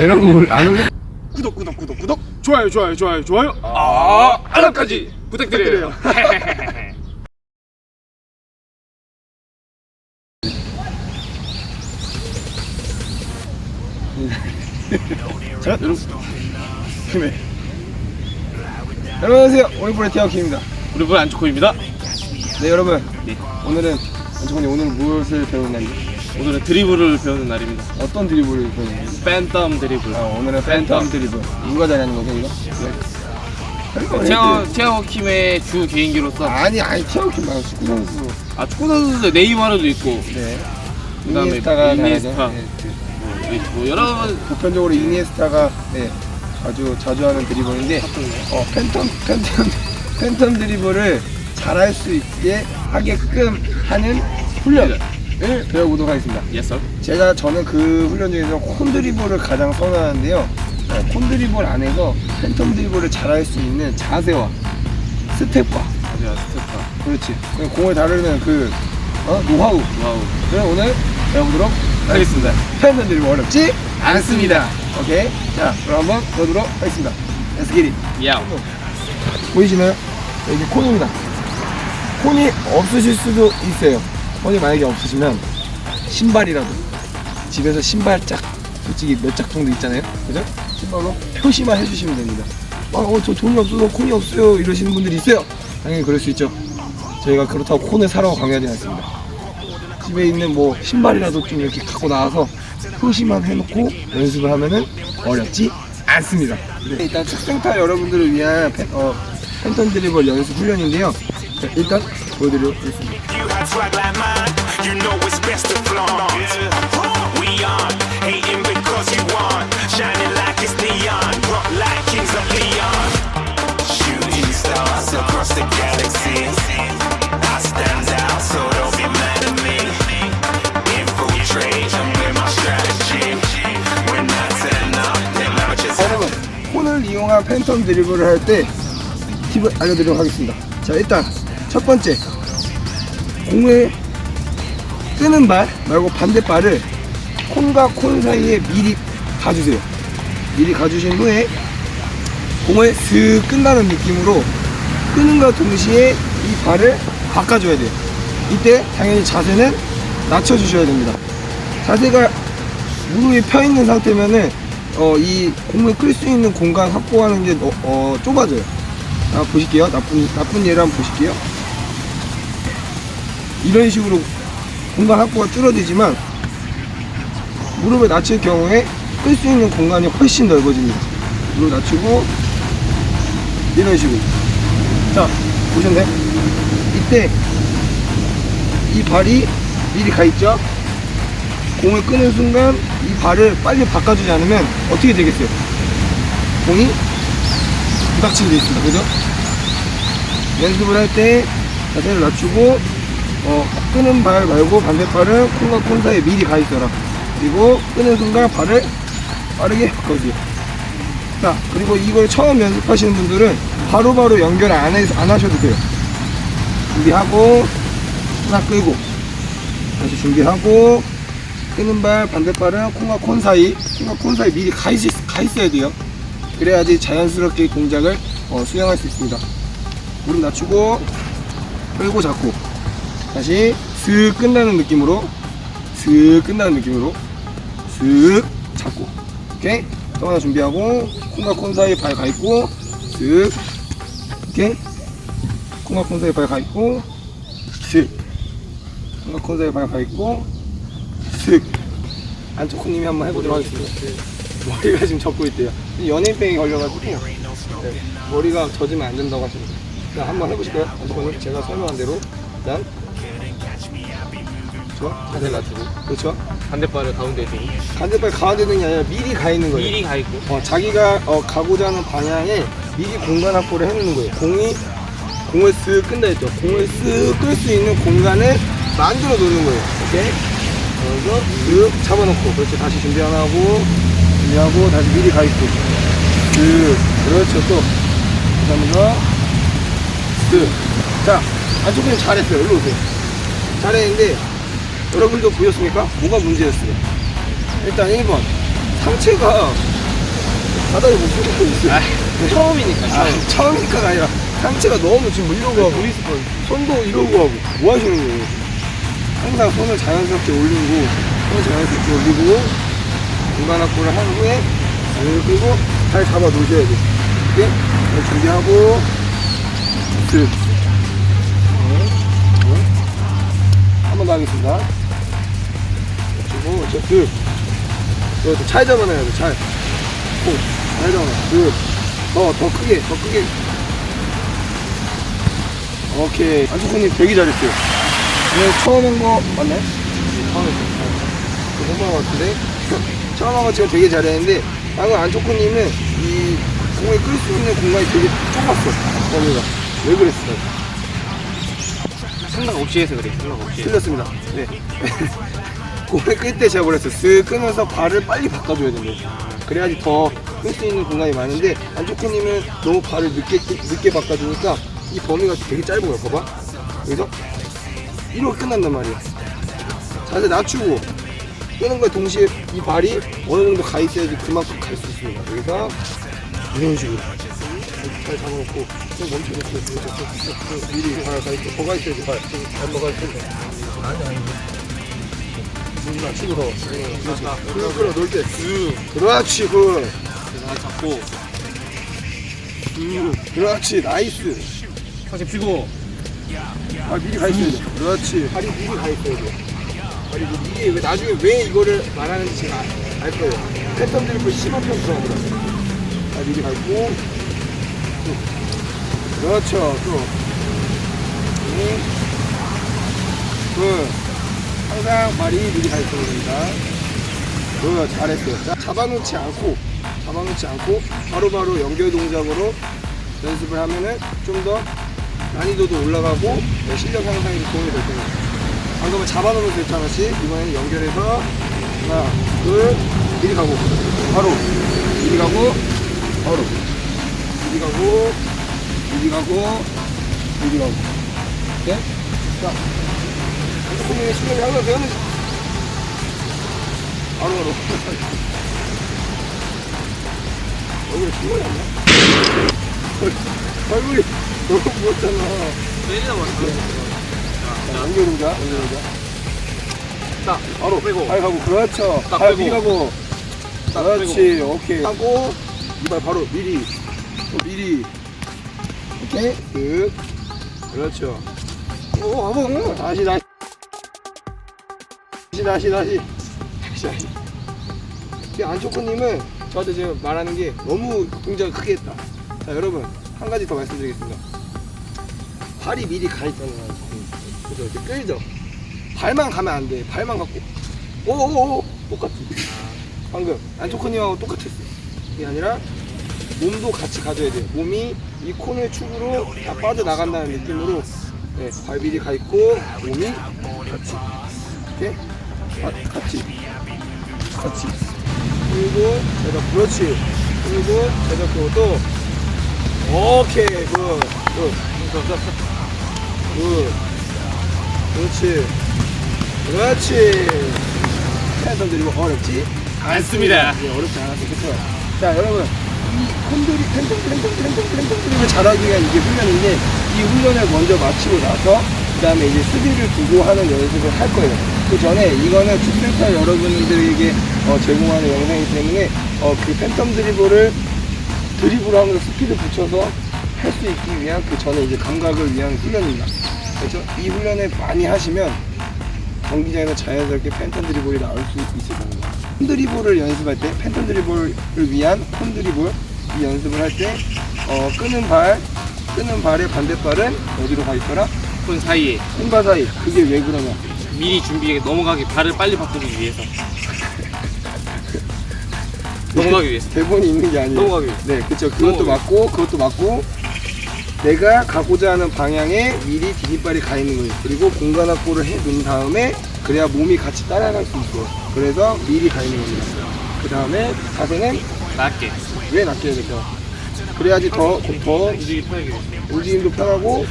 이런 거안 올려? 구독 구독 구독 구독. 좋아요 좋아요 좋아요 좋아요. 아 알람까지 부탁드려요. 자 여러분. 힘에 안녕하세요. 오늘부의 태아키입니다. 우리 분 안초코입니다. 네 여러분. 오늘은 안정훈이 오늘 무엇을 배우는 날이죠? 오늘은 드리블을 배우는 날입니다. 어떤 드리블을 배우는 날이죠? 팬덤 드리블. 아, 오늘은 팬텀. 드리블. 누가 잘하는 거죠 이거? 네. 태어 태어 킴의 주 개인기로서. 아니 아니 태아키 말고 축구 선수. 아 축구 선수들 네이마르도 있고. 네. 그다음에 이니에스타가 이니에스타. 잘하죠. 네, 그뭐 여러 번 보편적으로 이니에스타가 네, 자주 자주 하는 드리블인데 어, 팬텀 팬텀 팬텀 드리블을 잘할 수 있게 하게끔 하는 훈련 을 배워보도록 하겠습니다. 예서 제가 저는 그 훈련 중에서 콘 드리블을 가장 선호하는데요. 어, 콘 드리블 안에서 팬텀 드리블을 잘할 수 있는 자세와 스텝과 맞아 스텝파 그렇지 공을 다루는 그 어, 노하우를 와우 오늘 배워보도록 하겠습니다. 팬텀 드리블 어렵지 않습니다. 오케이 자 그럼 한번 배워보도록 하겠습니다. Let's get it. 야 보이시나요? 여기 콘입니다. 콘이 없으실 수도 있어요. 콘이 만약에 없으시면 신발이라도 집에서 신발 짝 솔직히 몇 짝 정도 있잖아요. 그죠? 신발로 표시만 해주시면 됩니다. 아, 어, 저 돈이 없어서 콘이 없어요. 이러시는 분들이 있어요. 당연히 그럴 수 있죠. 저희가 그렇다고 콘을 사라고 강요하지 않습니다. 집에 있는 뭐 신발이라도 좀 이렇게 갖고 나와서 표시만 해놓고 연습을 하면은 어렵지 않습니다. 네, 일단 축생타 여러분들을 위한 팬, 어, 팬텀 드리블 연습 훈련인데요. 자, 일단 보여드리겠습니다. Swag like mine, you know it's best to flaunt. We on, hating because you want, shining like it's neon, rock like kings of Leon. Shooting stars across the galaxy. I stand out, so don't be mad at me. Infiltrate, I'm with my strategy. When I turn up, they never just 여러분, 폰을 이용한 팬텀 드리블을 할 때 팁을 알려드리도록 하겠습니다. 자, 일단 첫 번째 공을 끄는 발 말고 반대 발을 콘과 콘 사이에 미리 가주세요. 미리 가주신 후에 공을 슥 끈다는 느낌으로 끄는과 동시에 이 발을 바꿔줘야 돼요. 이때 당연히 자세는 낮춰주셔야 됩니다. 자세가 무릎이 펴 있는 상태면은 어, 이 공을 끌 수 있는 공간 확보하는 게 어, 어, 좁아져요. 자, 보실게요. 나쁜 나쁜 예를 한번 보실게요. 이런 식으로 공간 확보가 줄어들지만 무릎을 낮출 경우에 끌 수 있는 공간이 훨씬 넓어집니다. 무릎 낮추고 이런 식으로. 자, 보셨나요? 이때 이 발이 미리 가 있죠? 공을 끄는 순간 이 발을 빨리 바꿔주지 않으면 어떻게 되겠어요? 공이 부닥치게 돼 있습니다. 그죠? 연습을 할 때 자세를 낮추고 어, 끄는 발 말고 반대발은 콩과 콩 사이에 미리 가 있어라. 그리고 끄는 순간 발을 빠르게 바꿔주세요. 자, 그리고 이걸 처음 연습하시는 분들은 바로바로 연결 안, 해, 안 하셔도 돼요. 준비하고 하나 끄고 다시 준비하고 끄는 발 반대발은 콩과 콘 사이 콩과 콘 사이 미리 가, 있, 가 있어야 돼요 그래야지 자연스럽게 동작을 어, 수행할 수 있습니다 무릎 낮추고 끌고 잡고 다시 슥 끝나는 느낌으로 슥 끝나는 느낌으로 슥 잡고 오케이? 또 하나 준비하고 콩과 콘 사이 발 가 있고 슥 오케이? 콩과 콘 사이 발 가 있고 슥. 콩과 콘 사이 발 가 있고 슥. 안초코님이 한번 해보도록 하겠습니다. 머리가 지금 젖고 있대요. 연예인병이 걸려가지고 네, 머리가 젖으면 안 된다고 하시는데 자 한번 해보실까요? 안초코님 제가 설명한 대로. 일단 좋아? 자세 낮추고 그렇죠? 반대발을 가운데 두고 반대발 가운데 있는 게 아니라 미리 가 있는 거예요 미리 가 있고 어, 자기가 어, 가고자 하는 방향에 미리 공간 확보를 해놓는 거예요. 공이 공을 쓱 끈다 했죠. 공을 쓱 끌 수 있는 공간을 만들어 놓는 거예요. 오케이? 그래서 쓱 잡아놓고 그렇죠. 다시 준비 하나 하고 준비하고 다시 미리 가 있고 쓱 그렇죠. 또 감사합니다. 쓱 자, 안쪽은 잘했어요. 일로 오세요. 잘했는데 여러분도 보셨습니까? 뭐가 문제였어요? 일단 1번 상체가 바닥에 못 쏘고 있어요. 아, 처음이니까 아, 처음. 처음이니까가 아니라 상체가 너무 지금 이러고 하고 손도 이러고 하고 뭐 하시는 거예요? 항상 손을 자연스럽게 올리고 손을 자연스럽게 올리고 중간 확보를 한 후에 을 그리고 잘 잡아 놓으셔야 돼요. 이렇게 잘 준비하고 득. 한번 더 하겠습니다. 그리고 저 득. 이거 잘 잡아놔야 돼. 잘. 오, 잘 잡아놔. 득. 더, 더 크게, 더 크게. 오케이. 안초코님 되게 잘했어요. 오늘 처음 한 거 맞나요? 처음 했어요. 본것 같은데? 처음 한 거 지금 되게 잘했는데, 방금 안초코님은 이 공을 끌 수 있는 공간이 되게 좁았어. 범위가. 왜 그랬어요? 생각 없이 해서 그래. 생각 없이. 틀렸습니다. 네. 공을 끌때 제가 뭐랬어요? 쓱 끄면서 발을 빨리 바꿔줘야 된대요. 그래야지 더 끌 수 있는 공간이 많은데 안초코님은 너무 발을 늦게 늦게 바꿔주니까 이 범위가 되게 짧은 거야. 봐봐. 그래서 이렇게 끝난단 말이야. 자세 낮추고 끄는 거에 동시에 이 발이 어느 정도 가 있어야지 그만큼 갈 수 있습니다. 그래서 이런 식으로 잘 잡아놓고 좀 멈춰놓고 미리 발가 있고 더가 있어야지 발. 잘 뭐가 있어야지. 아니 아니. 뭔가 치고 더. 그렇지. 끌어 끌어 놓을 때. 그렇지 그. 하나 잡고 그렇지 나이스. 사실 피고 아 미리 가 있어야 돼. 그렇지. 발이 미리 가 있어야 돼. 발이 뭐 미리 왜 나중에 왜 이거를 말하는지 제가 알- 알 거예요. 패턴 드리블 심화편 들어가더라고요. 발 미리 가 있고. 또. 그렇죠. 또. 네. 그 항상 발이 미리 가 있어야 됩니다. 그 잘했어요. 자, 잡아놓지 않고 잡아놓지 않고 바로 바로 연결 동작으로 연습을 하면은 좀 더 난이도도 올라가고 네, 실력 향상에 도움이 될 겁니다. 방금은 잡아놓으면서 씨. 이번에는 연결해서 하나, 둘, 미리 가고 바로 미리 가고 바로 미리 가고 미리 가고 미리 가고 네? 자, 한국민의 실력이 항상 되는 바로 바로 얼굴에 피곤이 안 나? 얼굴이 너무 부었잖아. 내리다 왔어. 자, 연결동자, 연결동자. 딱 바로 빼고. 발 가고, 그렇죠. 딱 발 빼고. 가고. 딱 그렇지, 오케이. 하고, 이발 바로 미리. 또 미리. 오케이, 끝. 그렇죠. 오, 아무, 다시, 다시. 다시, 다시, 다시. 이 안초코님은 저한테 지금 말하는 게 너무 동작을 크게 했다. 자, 여러분, 한 가지 더 말씀드리겠습니다. 발이 미리 가 있잖아요. 그래서 이렇게 끌죠. 발만 가면 안 돼. 발만 갖고. 오오오 똑같지. 방금 안초코님하고 똑같았어. 이게 아니라 몸도 같이 가져야 돼요. 몸이 이 코너의 축으로 다 빠져나간다는 느낌으로 네, 발 미리 가 있고 몸이 같이. 이렇게 가- 같이. 같이. 그리고 제가 그렇지. 그리고 제가 그것도 오케이 굿. 굿. 굿. 그렇지. 그렇지. 패턴 드리고 어렵지? 않습니다. 예, 어렵지 않았어. 그쵸? 자, 여러분. 이 콘돌이 팬통 팬통 팬통 팬통 드립을 잘하기 위한 이게 훈련인데 이 훈련을 먼저 마치고 나서 그 다음에 이제 수비를 두고 하는 연습을 할 거예요. 그 전에 이거는 풋센터 여러분들에게 어, 제공하는 영상이기 때문에 어, 그 팬텀 드리블을 드리블 하면서 스피드 붙여서 할 수 있기 위한 그 전에 이제 감각을 위한 훈련입니다. 그렇죠? 이 훈련을 많이 하시면 경기장에서 자연스럽게 팬텀 드리블이 나올 수 있을 겁니다. 콘 드리블을 연습할 때 팬텀 드리블을 위한 콘 드리블 이 연습을 할때 어, 끄는 발, 끄는 발의 반대발은 어디로 가 있더라? 폰 사이에 손바 사이. 그게 왜 그러냐? 미리 준비해 넘어가기 발을 빨리 바꾸기 위해서. 넘어가기 위해서. 대본이 있는 게 아니에요. 넘어가기 위해서. 네, 그렇죠. 그것도 넘어가기 맞고, 그것도 맞고, 내가 가고자 하는 방향에 미리 디딤발이 가 있는 거예요. 그리고 공간 확보를 해 놓은 다음에 그래야 몸이 같이 따라갈 수 있어요. 그래서 미리 가 있는 겁니다. 그 다음에 자세는 낮게. 왜 낮게 해야 될까? 그래야지 더, 더. 움직임도 편하고,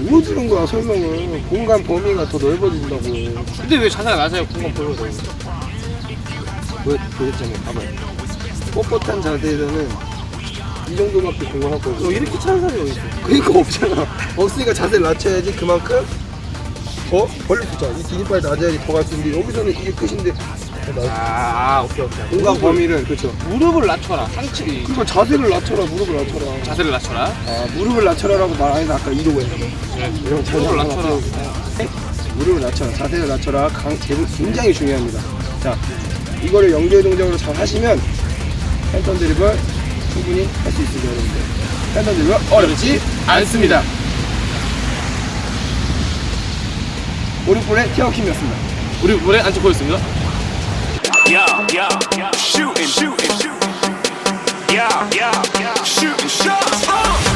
뭐 들은 거야, 설명을. 공간 범위가 더 넓어진다고. 근데 왜 자세가 낮아요? 공간 보여도. 보였, 보였잖아요. 봐봐요. 뻣뻣한 자세에서는 이 정도밖에 공을 할 거예요. 이렇게 차는 사람이 어디 있어? 그러니까 없잖아. 없으니까 자세를 낮춰야지 그만큼 더 벌릴 수 있잖아. 이 디딤발 낮아야지 더 갈 수 있는데 여기서는 이게 끝인데 아, 오케이, 오케이. 공간 범위를 그렇죠. 무릎을 낮춰라. 상체, 그러니까 자세를 낮춰라, 무릎을 낮춰라. 자세를 낮춰라. 아, 무릎을 낮춰라라고 말 안 해서 아까 이러고 했어. 이런 자세 무릎을 하나 낮춰라. 세우고. 무릎을 낮춰라, 자세를 낮춰라. 강, 제- 굉장히 중요합니다. 자, 이거를 연결 동작으로 잘 하시면 팬턴 드립을 충분히 할 수 있습니다, 여러분들. 팬턴 드립은 어렵지 않습니다. 오른손에 티어킴이었습니다. 우리 물에 앉혀 보였습니다. Yeah, yeah, yeah. Shooting, shooting, shooting. Yeah, yeah, yeah. Shooting shots.